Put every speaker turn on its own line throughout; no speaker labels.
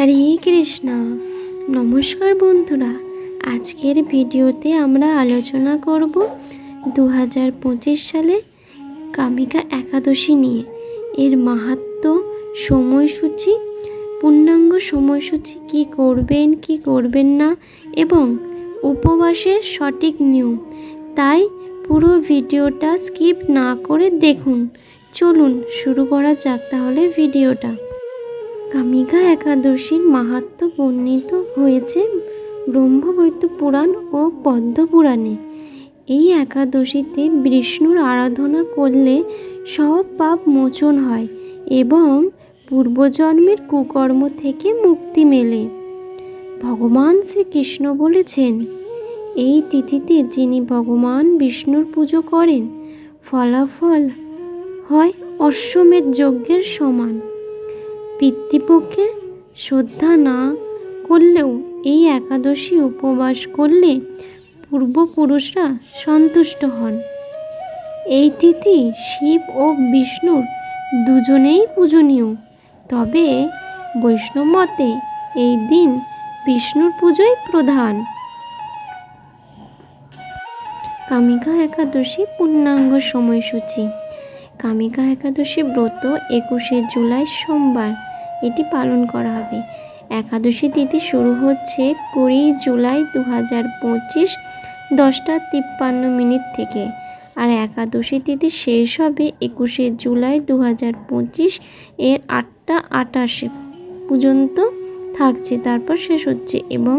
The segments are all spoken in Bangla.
হরে কৃষ্ণা। নমস্কার বন্ধুরা, আজকের ভিডিওতে আমরা আলোচনা করব দু হাজার পঁচিশ সালে কামিকা একাদশী নিয়ে। এর মাহাত্ম সময়সূচি, পূর্ণাঙ্গ সময়সূচি কি করবেন কি করবেন না এবং উপবাসের সঠিক নিয়ম। তাই পুরো ভিডিওটা স্কিপ না করে দেখুন। চলুন শুরু করা যাক তাহলে ভিডিওটা। কামিকা একাদশীর মাহাত্ম বর্ণিত হয়েছে ব্রহ্মবৈত্য পুরাণ ও পদ্ম পুরাণে। এই একাদশীতে বিষ্ণুর আরাধনা করলে সব পাপ মোচন হয় এবং পূর্বজন্মের কুকর্ম থেকে মুক্তি মেলে। ভগবান শ্রীকৃষ্ণ বলেছেন, এই তিথিতে যিনি ভগবান বিষ্ণুর পুজো করেন, ফলাফল হয় অশ্বমেধ যজ্ঞের সমান। পিতৃপক্ষে শ্রদ্ধা না করলেও এই একাদশী উপবাস করলে পূর্বপুরুষরা সন্তুষ্ট হন। এই তিথি শিব ও বিষ্ণুর দুজনেই পূজনীয়। তবে বৈষ্ণব মতে এই দিন বিষ্ণুর পুজোই প্রধান। কামিকা একাদশী পূর্ণাঙ্গ সময়সূচি। কামিকা একাদশী ব্রত একুশে জুলাই সোমবার। এটি পালন করা হবে। একাদশী তিথি শুরু হচ্ছে কুড়ি জুলাই দু হাজার পঁচিশ দশটা তিপ্পান্ন মিনিট থেকে। আর একাদশী তিথি শেষ হবে একুশে জুলাই দু হাজার পঁচিশ এর আটটা আটাশে পর্যন্ত থাকছে। তারপর শেষ হচ্ছে এবং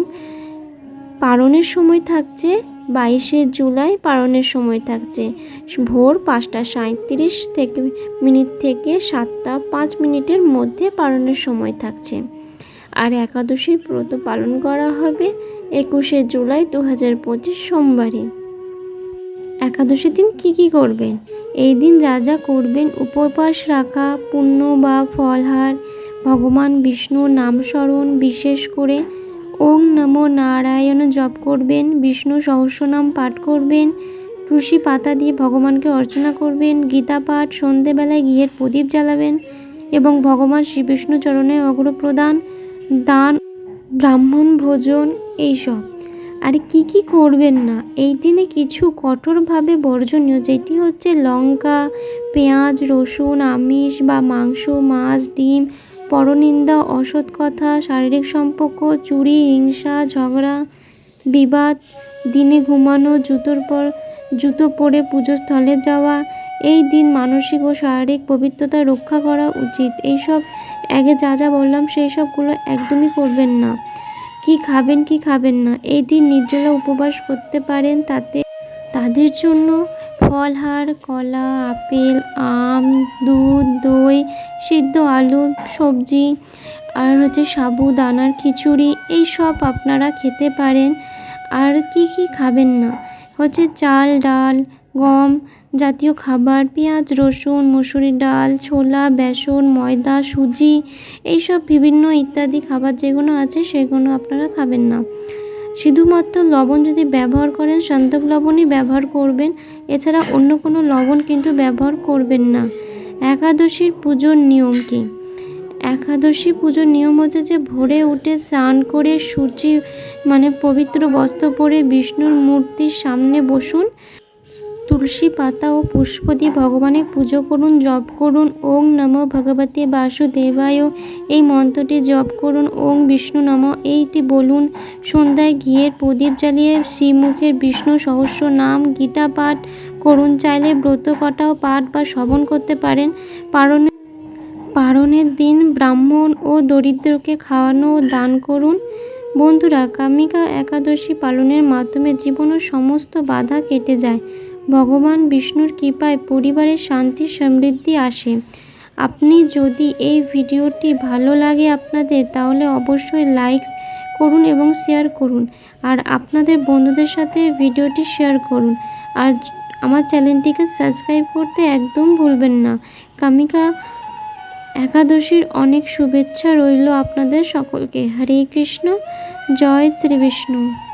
পালনের সময় থাকছে, বাইশে জুলাই পালনের সময় থাকছে। ভোর পাঁচটা সাঁত্রিশ থেকে মিনিট থেকে সাতটা পাঁচ মিনিটের মধ্যে পালনের সময় থাকছে। আর একাদশীর ব্রত পালন করা হবে একুশে জুলাই দু হাজার পঁচিশ সোমবারে। একাদশীর দিন কি কি করবেন? এই দিন যা যা করবেন, উপবাস রাখা, পুণ্য বা ফলহার ভগবান বিষ্ণুর নামস্মরণ বিশেষ করে ওম নমো নারায়ণ জপ করবেন, বিষ্ণু সহস্রনাম পাঠ করবেন, তুলসী পাতা দিয়ে ভগবানকে অর্চনা করবেন, গীতা পাঠ, সন্ধেবেলায় ঘিয়ের প্রদীপ জ্বালাবেন এবং ভগবান শ্রীবিষ্ণু চরণে অগ্রপ্রদান, দান, ব্রাহ্মণ ভোজন এইসব। আর কি কি করবেন না? এই দিনে কিছু কঠোরভাবে বর্জনীয়, যেটি হচ্ছে লঙ্কা, পেঁয়াজ, রসুন, আমিষ বা মাংস, মাছ, ডিম পরনিন্দা, অসৎ কথা, শারীরিক সম্পর্ক, চুরি, হিংসা, ঝগড়া, বিবাদ, দিনে ঘুমানো, জুতোর পর, জুতো পরে পুজোস্থলে যাওয়া, এই দিন মানসিক ও শারীরিক পবিত্রতা রক্ষা করা উচিত। এইসব আগে যা যা বললাম, সেই সবগুলো একদমই করবেন না। কি খাবেন কি খাবেন না। এই দিন নির্জলা উপবাস করতে পারেন, তাতে তাদের জন্য ফলহার কলা, আপেল, আম, দুধ, দই, সিদ্ধ আলু, সবজি আর হচ্ছে সাবুদানার খিচুড়ি, এই সব আপনারা খেতে পারেন। আর কি কি খাবেন না? হচ্ছে চাল, ডাল, গম জাতীয় খাবার, পেঁয়াজ, রসুন মুসুরি ডাল, ছোলা, বেসন, ময়দা, সুজি, এইসব বিভিন্ন ইত্যাদি খাবার যেগুলো আছে সেগুলো আপনারা খাবেন না। শুধুমাত্র লবণ যদি ব্যবহার করেন, সন্তক লবণই ব্যবহার করবেন। এছাড়া অন্য কোনো লবণ কিন্তু ব্যবহার করবেন না। একাদশীর পুজোর নিয়ম কী? একাদশী পুজোর নিয়ম হচ্ছে যে ভোরে উঠে স্নান করে সূচি মানে পবিত্র বস্ত্র পরে বিষ্ণুর মূর্তির সামনে বসুন। তুলসী পাতা ও পুষ্প দিয়ে ভগবানের পুজো করুন, জপ করুন। ওং নম ভগবতী বাসুদেবায়। এই মন্ত্রটি জপ করুন। ওং বিষ্ণু নম। এইটি বলুন, সন্ধ্যায় ঘিয়ের প্রদীপ জ্বালিয়ে শ্রীমুখের বিষ্ণু সহস্র নাম গীতা পাঠ করুন। চাইলে ব্রত কটাও পাঠ বা শ্রবণ করতে পারেন। পারণে পারণের দিন ব্রাহ্মণ ও দরিদ্রকে খাওয়ানো ও দান করুন। বন্ধুরা, কামিকা একাদশী পালনের মাধ্যমে জীবনের সমস্ত বাধা কেটে যায়। ভগবান বিষ্ণুর কৃপায় পরিবারের শান্তি, সমৃদ্ধি আসে। আপনি যদি এই ভিডিওটি ভালো লাগে আপনাদের, তাহলে অবশ্যই লাইকস করুন এবং শেয়ার করুন। আর আপনাদের বন্ধুদের সাথে ভিডিওটি শেয়ার করুন। আর আমার চ্যানেলটিকে সাবস্ক্রাইব করতে একদম ভুলবেন না। কামিকা একাদশীর অনেক শুভেচ্ছা রইল আপনাদের সকলকে। হরে কৃষ্ণ, জয় শ্রী বিষ্ণু।